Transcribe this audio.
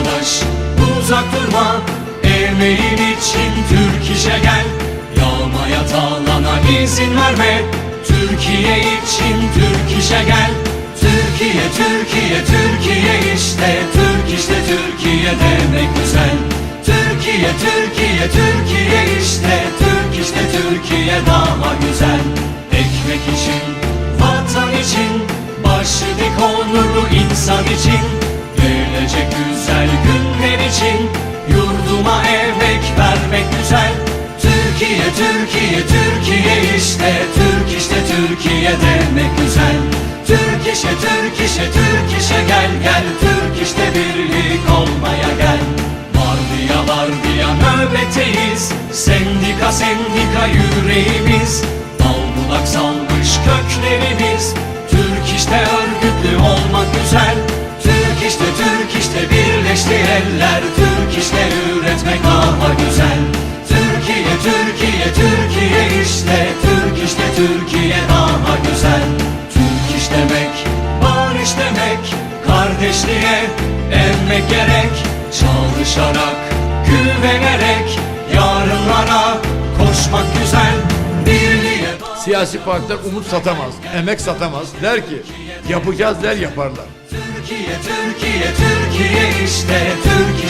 uğraş Uzak durma. Emeğin için Türk işe gel. Yağmaya talana izin verme. Türkiye için Türk işe gel. Türkiye, Türkiye, Türkiye işte. Türk işte Türkiye demek güzel. Türkiye, Türkiye, Türkiye işte. Türk işte Türkiye daha güzel. Ekmek için, vatan için Başı dik onurlu insan için Türkiye, Türkiye, işte Türk işte Türkiye demek güzel. Türk işe, Türk işe, Türk işe gel gel. Türk işte birlik olmaya gel. Vardiya vardiya nöbetteyiz Sendika sendika yüreğimiz. Dal budak salmış köklerimiz. Türk işte örgütlü olmak güzel. Türk işte Türk işte birleşti eller. Türk işte üretmek daha güzel. Türkiye Türkiye demek Kardeşliğe emmek gerek Çalışarak güvenerek Yarınlara koşmak güzel Birliğe Siyasi partiler umut satamaz, emek satamaz. Der ki yapacağız der yaparlar. Türkiye, Türkiye, Türkiye işte Türk işte Türkiye